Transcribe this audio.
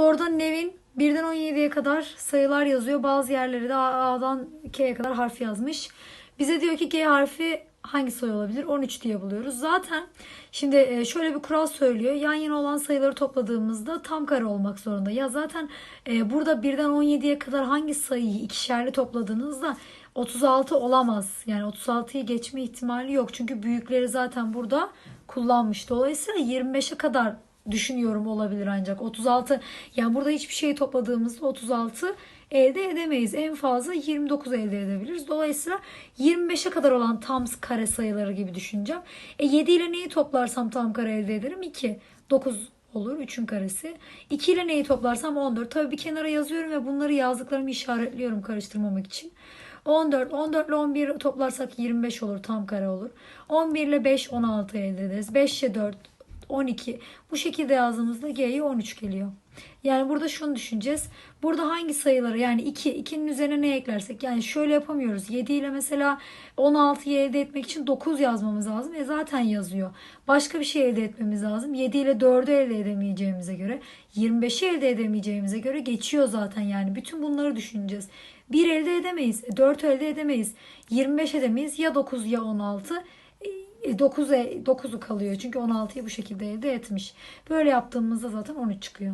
Soruda Nevin 1'den 17'ye kadar sayılar yazıyor. Bazı yerleri de A'dan K'ye kadar harf yazmış. Bize diyor ki G harfi hangi sayı olabilir? 13 diye buluyoruz. Zaten şimdi e, şöyle bir kural söylüyor. Yan yana olan sayıları topladığımızda tam kare olmak zorunda. Ya zaten e, burada 1'den 17'ye kadar hangi sayıyı ikişerli topladığınızda 36 olamaz. Yani 36'yı geçme ihtimali yok. Çünkü büyükleri zaten burada kullanmış. Dolayısıyla 25'e kadar düşünüyorum olabilir ancak 36 yani burada hiçbir şeyi topladığımızda 36 elde edemeyiz. En fazla 29 elde edebiliriz. Dolayısıyla 25'e kadar olan tam kare sayıları gibi düşüneceğim. E 7 ile neyi toplarsam tam kare elde ederim? 2. 9 olur. 3'ün karesi. 2 ile neyi toplarsam 14. Tabii bir kenara yazıyorum ve bunları yazdıklarımı işaretliyorum karıştırmamak için. 14. 14 ile 11 toplarsak 25 olur. Tam kare olur. 11 ile 5 16 elde ederiz. 5 ile 4 12. Bu şekilde yazdığımızda G'ye 13 geliyor. Yani burada şunu düşüneceğiz. Burada hangi sayıları yani 2, 2'nin üzerine ne eklersek yani şöyle yapamıyoruz. 7 ile mesela 16'yı elde etmek için 9 yazmamız lazım. E zaten yazıyor. Başka bir şey elde etmemiz lazım. 7 ile 4'ü elde edemeyeceğimize göre 25'i elde edemeyeceğimize göre geçiyor zaten yani. Bütün bunları düşüneceğiz. 1 elde edemeyiz. 4 elde edemeyiz. 25 edemeyiz. Ya 9 ya 16. 9'u 9'u kalıyor. Çünkü 16'yı bu şekilde elde etmiş. Böyle yaptığımızda zaten 13 çıkıyor.